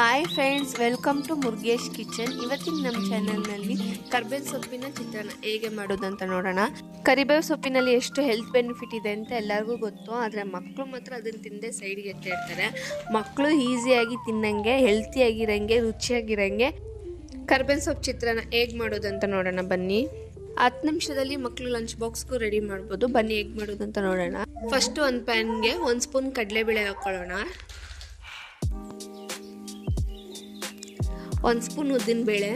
Hi friends welcome to Murugesh kitchen ಇವತ್ತಿನ ನಮ್ಮ ಚಾನಲ್ನಲ್ಲಿ ಕರ್ಬೇವು ಸೊಪ್ಪಿನ ಚಿತ್ರಾನ್ನ ಹೇಗೆ ಮಾಡೋದಂತ ನೋಡೋಣ ಕರಿಬೇವು ಸೊಪ್ಪಿನಲ್ಲಿ ಎಷ್ಟು ಹೆಲ್ತ್ ಬೆನಿಫಿಟ್ ಇದೆ ಅಂತ ಎಲ್ಲರಿಗೂ ಗೊತ್ತು ಆದರೆ ಮಕ್ಕಳು ಮಾತ್ರ ಅದನ್ನು ತಿಂದೆ ಸೈಡ್ಗೆ ಗೆ ಇರ್ತಾರೆ ಮಕ್ಕಳು ಈಸಿಯಾಗಿ ತಿನ್ನಂಗೆ ಹೆಲ್ತಿಯಾಗಿರಂಗೆ ರುಚಿಯಾಗಿರಂಗೆ ಕರ್ಬೇವು ಸೊಪ್ಪು ಚಿತ್ರಾನ್ನ ಹೇಗೆ ಮಾಡೋದಂತ ನೋಡೋಣ ಬನ್ನಿ ಹತ್ತು ನಿಮಿಷದಲ್ಲಿ ಮಕ್ಕಳು ಲಂಚ್ ಬಾಕ್ಸ್ಗೂ ರೆಡಿ ಮಾಡ್ಬೋದು. ಬನ್ನಿ ಹೇಗೆ ಮಾಡೋದಂತ ನೋಡೋಣ. ಫಸ್ಟ್ ಒಂದು ಪ್ಯಾನ್ಗೆ ಒಂದು ಸ್ಪೂನ್ ಕಡಲೆಬೇಳೆ ಹಾಕ್ಕೊಳ್ಳೋಣ ಒಂದು ಸ್ಪೂನ್ ಉದ್ದಿನ ಬೇಳೆ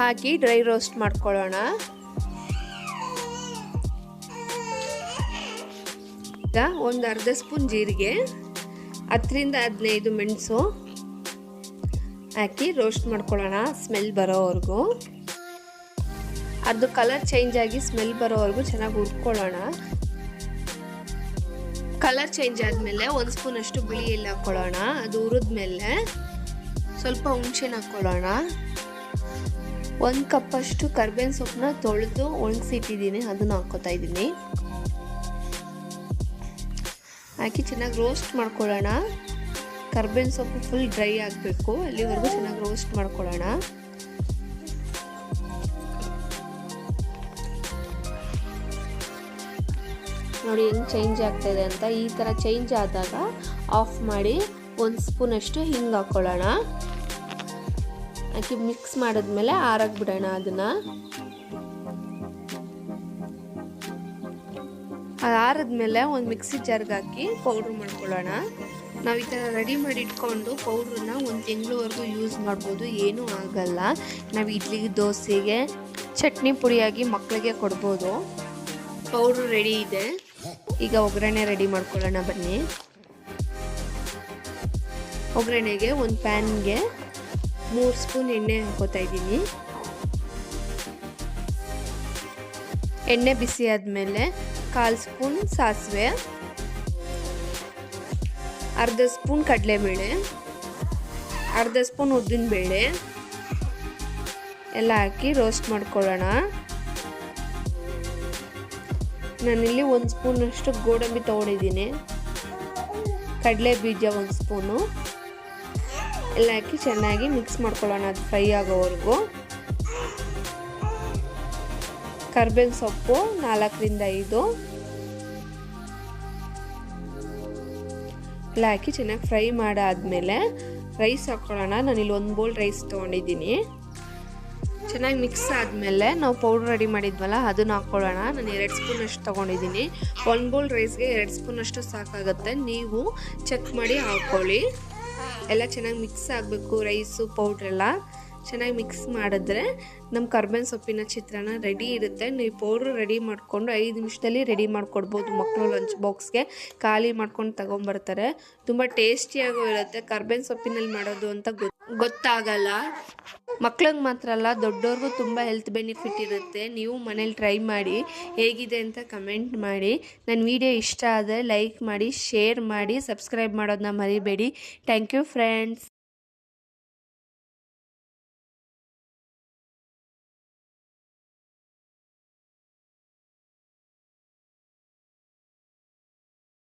ಹಾಕಿ ಡ್ರೈ ರೋಸ್ಟ್ ಮಾಡ್ಕೊಳ್ಳೋಣ. ಈಗ ಒಂದು ಅರ್ಧ ಸ್ಪೂನ್ ಜೀರಿಗೆ, ಹತ್ತರಿಂದ ಹದಿನೈದು ಮೆಣಸು ಹಾಕಿ ರೋಸ್ಟ್ ಮಾಡ್ಕೊಳ್ಳೋಣ. ಸ್ಮೆಲ್ ಬರೋವರೆಗೂ. ಅದು ಕಲರ್ ಚೇಂಜ್ ಆಗಿ ಸ್ಮೆಲ್ ಬರೋವರೆಗೂ ಚೆನ್ನಾಗಿ ಹುರ್ಕೊಳ್ಳೋಣ. ಕಲರ್ ಚೇಂಜ್ ಆದಮೇಲೆ ಒಂದು ಸ್ಪೂನ್ ಅಷ್ಟು ಬಿಳಿ ಎಲ್ಲ ಹಾಕ್ಕೊಳ್ಳೋಣ ಅದು ಹುರಿದ್ಮೇಲೆ ಸ್ವಲ್ಪ ಹುಣ್ಸೆನ ಹಾಕ್ಕೊಳ್ಳೋಣ. ಒಂದು ಕಪ್ಪಷ್ಟು ಕರ್ಬೇವಿನ ಸೊಪ್ಪನ್ನ ತೊಳೆದು ಒಣಗಿಸಿಟ್ಟಿದ್ದೀನಿ, ಅದನ್ನು ಹಾಕ್ಕೋತಾ ಇದ್ದೀನಿ. ಹಾಕಿ ಚೆನ್ನಾಗಿ ರೋಸ್ಟ್ ಮಾಡ್ಕೊಳ್ಳೋಣ. ಕರ್ಬೇವಿನ ಸೊಪ್ಪು ಫುಲ್ ಡ್ರೈ ಆಗಬೇಕು, ಅಲ್ಲಿವರೆಗೂ ಚೆನ್ನಾಗಿ ರೋಸ್ಟ್ ಮಾಡ್ಕೊಳ್ಳೋಣ. ನೋಡಿ ಹೆಂಗೆ ಚೇಂಜ್ ಆಗ್ತಾ ಇದೆ ಅಂತ, ಈ ಥರ ಚೇಂಜ್ ಆದಾಗ ಆಫ್ ಮಾಡಿ ಒಂದು ಸ್ಪೂನಷ್ಟು ಹಿಂಗೆ ಹಾಕ್ಕೊಳ್ಳೋಣ. ಹಾಕಿ ಮಿಕ್ಸ್ ಮಾಡಿದ್ಮೇಲೆ ಆರಕ್ಕೆ ಬಿಡೋಣ ಅದನ್ನು ಆರಿದ್ಮೇಲೆ ಒಂದು ಮಿಕ್ಸಿ ಜಾರ್ಗೆ ಹಾಕಿ ಪೌಡ್ರ್ ಮಾಡ್ಕೊಳ್ಳೋಣ. ನಾವು ಈ ಥರ ರೆಡಿ ಮಾಡಿ ಇಟ್ಕೊಂಡು ಪೌಡ್ರನ್ನ ಒಂದು ತಿಂಗಳವರೆಗೂ ಯೂಸ್ ಮಾಡ್ಬೋದು, ಏನೂ ಆಗಲ್ಲ. ನಾವು ಇಡ್ಲಿ, ದೋಸೆಗೆ ಚಟ್ನಿ ಪುಡಿಯಾಗಿ ಮಕ್ಕಳಿಗೆ ಕೊಡ್ಬೋದು. ಪೌಡ್ರ್ ರೆಡಿ ಇದೆ. ಈಗ ಒಗ್ಗರಣೆ ರೆಡಿ ಮಾಡ್ಕೊಳ್ಳೋಣ ಬನ್ನಿ. ಒಗ್ಗರಣೆಗೆ ಒಂದು ಪ್ಯಾನ್ಗೆ ಮೂರು ಸ್ಪೂನ್ ಎಣ್ಣೆ ಹಾಕೋತಾ ಇದ್ದೀನಿ. ಎಣ್ಣೆ ಬಿಸಿ ಆದಮೇಲೆ ಕಾಲು ಸ್ಪೂನ್ ಸಾಸಿವೆ, ಅರ್ಧ ಸ್ಪೂನ್ ಕಡಲೆಬೇಳೆ, ಅರ್ಧ ಸ್ಪೂನ್ ಉದ್ದಿನಬೇಳೆ, ಎಲ್ಲ ಹಾಕಿ ರೋಸ್ಟ್ ಮಾಡ್ಕೊಳ್ಳೋಣ. ನಾನಿಲ್ಲಿ ಒಂದು ಸ್ಪೂನಷ್ಟು ಗೋಡಂಬಿ ತೊಗೊಂಡಿದ್ದೀನಿ. ಕಡಲೆ ಬೀಜ ಒಂದು ಸ್ಪೂನು. ಎಲ್ಲ ಹಾಕಿ ಚೆನ್ನಾಗಿ ಮಿಕ್ಸ್ ಮಾಡ್ಕೊಳ್ಳೋಣ ಅದು ಫ್ರೈ ಆಗೋವರೆಗೂ. ಕರ್ಬೇವಿನ ಸೊಪ್ಪು ನಾಲ್ಕರಿಂದ ಐದು. ಎಲ್ಲ ಹಾಕಿ ಚೆನ್ನಾಗಿ ಫ್ರೈ ಮಾಡಾದಮೇಲೆ ರೈಸ್ ಹಾಕ್ಕೊಳ್ಳೋಣ. ನಾನಿಲ್ಲಿ ಒಂದು ಬೌಲ್ ರೈಸ್ ತೊಗೊಂಡಿದ್ದೀನಿ. ಚೆನ್ನಾಗಿ ಮಿಕ್ಸ್ ಆದಮೇಲೆ ನಾವು ಪೌಡ್ರ್ ರೆಡಿ ಮಾಡಿದ್ವಲ್ಲ, ಅದನ್ನು ಹಾಕ್ಕೊಳ್ಳೋಣ. ನಾನು ಎರಡು ಸ್ಪೂನ್ ಅಷ್ಟು ತೊಗೊಂಡಿದ್ದೀನಿ. ಒಂದು ಬೌಲ್ ರೈಸ್ಗೆ ಎರಡು ಸ್ಪೂನ್ ಅಷ್ಟು ಸಾಕಾಗುತ್ತೆ. ನೀವು ಚೆಕ್ ಮಾಡಿ ಹಾಕ್ಕೊಳ್ಳಿ. ಎಲ್ಲ ಚೆನ್ನಾಗಿ ಮಿಕ್ಸ್ ಆಗಬೇಕು ರೈಸು ಪೌಡ್ರೆಲ್ಲ ಚೆನ್ನಾಗಿ ಮಿಕ್ಸ್ ಮಾಡಿದ್ರೆ ನಮ್ಮ ಕರ್ಬೇವಿನ ಸೊಪ್ಪಿನ ಚಿತ್ರಾನ್ನ ರೆಡಿ ಇರುತ್ತೆ. ನೀವು ಪೌಡ್ರು ರೆಡಿ ಮಾಡಿಕೊಂಡು ಐದು ನಿಮಿಷದಲ್ಲಿ ರೆಡಿ ಮಾಡಿಕೊಡ್ಬೋದು ಮಕ್ಕಳು ಲಂಚ್ ಬಾಕ್ಸ್ಗೆ. ಖಾಲಿ ಮಾಡ್ಕೊಂಡು ತಗೊಂಬರ್ತಾರೆ. ತುಂಬ ಟೇಸ್ಟಿಯಾಗೂ ಇರುತ್ತೆ. ಕರ್ಬೇವಿನ ಸೊಪ್ಪಿನಲ್ಲಿ ಮಾಡೋದು ಅಂತ ಗೊತ್ತಾಗಲ್ಲ. ಮಕ್ಳಿಗೆ ಮಾತ್ರ ಅಲ್ಲ ದೊಡ್ಡವ್ರಿಗೂ ತುಂಬ ಹೆಲ್ತ್ ಬೆನಿಫಿಟ್ ಇರುತ್ತೆ. ನೀವು ಮನೇಲಿ ಟ್ರೈ ಮಾಡಿ, ಹೇಗಿದೆ ಅಂತ ಕಮೆಂಟ್ ಮಾಡಿ. ನನ್ನ ವಿಡಿಯೋ ಇಷ್ಟ ಆದರೆ ಲೈಕ್ ಮಾಡಿ, ಶೇರ್ ಮಾಡಿ, ಸಬ್ಸ್ಕ್ರೈಬ್ ಮಾಡೋದನ್ನ ಮರಿಬೇಡಿ. Thank you friends.